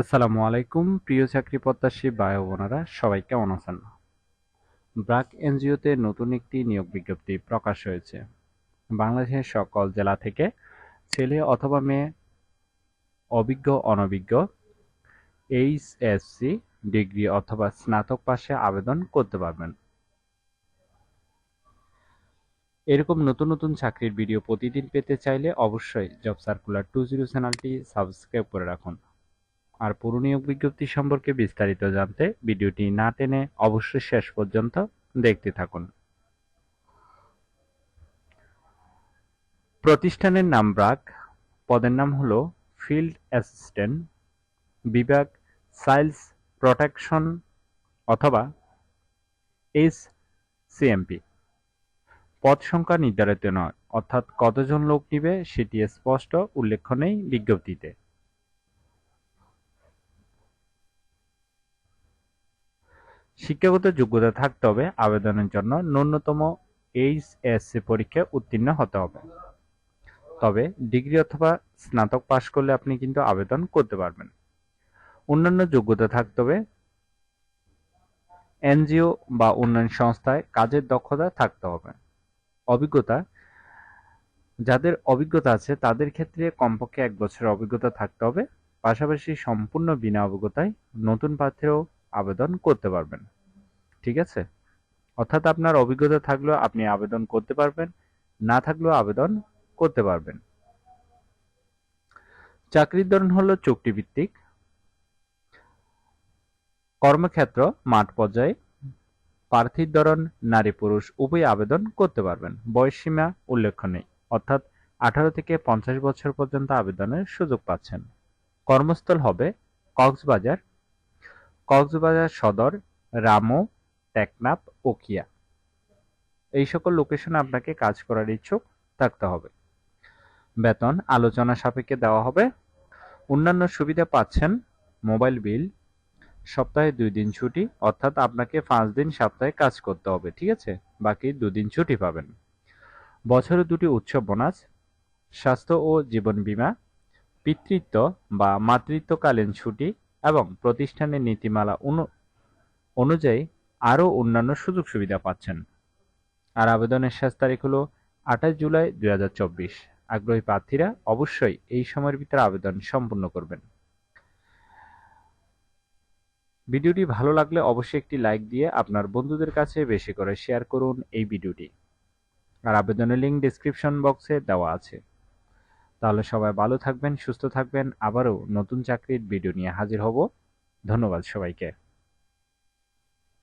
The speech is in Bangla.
আসসালামু আলাইকুম, প্রিয় চাকরি প্রত্যাশী ও বোনেরা, সবাই কেমন আছেন? ব্রাক এনজিওতে নতুন একটি নিয়োগ বিজ্ঞপ্তি প্রকাশ হয়েছে। বাংলাদেশের সকল জেলা থেকে ছেলে অথবা মেয়ে, অভিজ্ঞ, অনভিজ্ঞ, এইচএসসি, ডিগ্রি অথবা স্নাতক পাশে আবেদন করতে পারবেন। এরকম নতুন নতুন চাকরির ভিডিও প্রতিদিন পেতে চাইলে অবশ্যই জব সার্কুলার টু জিরো চ্যানেলটি সাবস্ক্রাইব করে রাখুন। আর পুরো নিয়োগ বিজ্ঞপ্তি সম্পর্কে বিস্তারিত জানতে ভিডিওটি না টেনে অবশ্যই শেষ পর্যন্ত দেখতে থাকুন। প্রতিষ্ঠানের নাম ব্রাক, পদের নাম হলো ফিল্ড অ্যাসিস্ট্যান্ট, বিভাগ সাইলস প্রোটেকশন অথবা এস সিএমপি পদ সংখ্যা নির্ধারিত নয়, অর্থাৎ কতজন লোক নিবে সেটি স্পষ্ট উল্লেখ নেই বিজ্ঞপ্তিতে। শিক্ষাগত যোগ্যতা থাকতে হবে আবেদনের জন্য। ন্যূনতম এইচ এইচএসসি পরীক্ষায় উত্তীর্ণ হতে হবে। তবে ডিগ্রি অথবা স্নাতক পাশ করলে আপনি কিন্তু আবেদন করতে পারবেন। অন্যান্য যোগ্যতা থাকতে হবে। এনজিও বা উন্নয়ন সংস্থায় কাজের দক্ষতা থাকতে হবে। অভিজ্ঞতা, যাদের অভিজ্ঞতা আছে তাদের ক্ষেত্রে কমপক্ষে এক বছরের অভিজ্ঞতা থাকতে হবে। পাশাপাশি সম্পূর্ণ বিনা অভিজ্ঞতায় নতুন প্রার্থীরাও আবেদন করতে পারবেন। ঠিক আছে? অর্থাৎ আপনার অভিজ্ঞতা থাকলেও আপনি আবেদন করতে পারবেন, না থাকলেও আবেদন করতে পারবেন। চাকরির ধরন হলো চুক্তিভিত্তিক। কর্মক্ষেত্র মাঠ পর্যায়ে। প্রার্থীর ধরন নারী পুরুষ উভয় আবেদন করতে পারবেন। বয়স সীমা উল্লেখ নেই। অর্থাৎ আঠারো থেকে পঞ্চাশ বছর পর্যন্ত আবেদনের সুযোগ পাচ্ছেন। কর্মস্থল হবে কক্সবাজার কক্সবাজার সদর, রামো, টেকনাফ, ওকিয়া। এই সকল লোকেশনে আপনাকে কাজ করার ইচ্ছুক থাকতে হবে। বেতন, আলোচনা সাপেক্ষে দেওয়া হবে। অন্যান্য সুবিধা পাচ্ছেন মোবাইল বিল, সপ্তাহে দুই দিন ছুটি, অর্থাৎ আপনাকে পাঁচ দিন সপ্তাহে কাজ করতে হবে, ঠিক আছে? বাকি দুদিন ছুটি পাবেন। বছরে দুটি উৎসব বোনাস, স্বাস্থ্য ও জীবন বীমা, পিতৃত্ব বা মাতৃত্বকালীন ছুটি এবং প্রতিষ্ঠানের নীতিমালা অনুযায়ী আরও অন্যান্য সুযোগ সুবিধা পাচ্ছেন। আর আবেদনের শেষ তারিখ হলো আঠাশ জুলাই দুই হাজার চব্বিশ। আগ্রহী প্রার্থীরা অবশ্যই এই সময়ের ভিতরে আবেদন সম্পূর্ণ করবেন। ভিডিওটি ভালো লাগলে অবশ্যই একটি লাইক দিয়ে আপনার বন্ধুদের কাছে বেশি করে শেয়ার করুন এই ভিডিওটি। আর আবেদনের লিঙ্ক ডিসক্রিপশন বক্সে দেওয়া আছে। তাহলে সবাই ভালো থাকবেন, সুস্থ থাকবেন। আবারও নতুন চাকরির ভিডিও নিয়ে হাজির হব। ধন্যবাদ সবাইকে।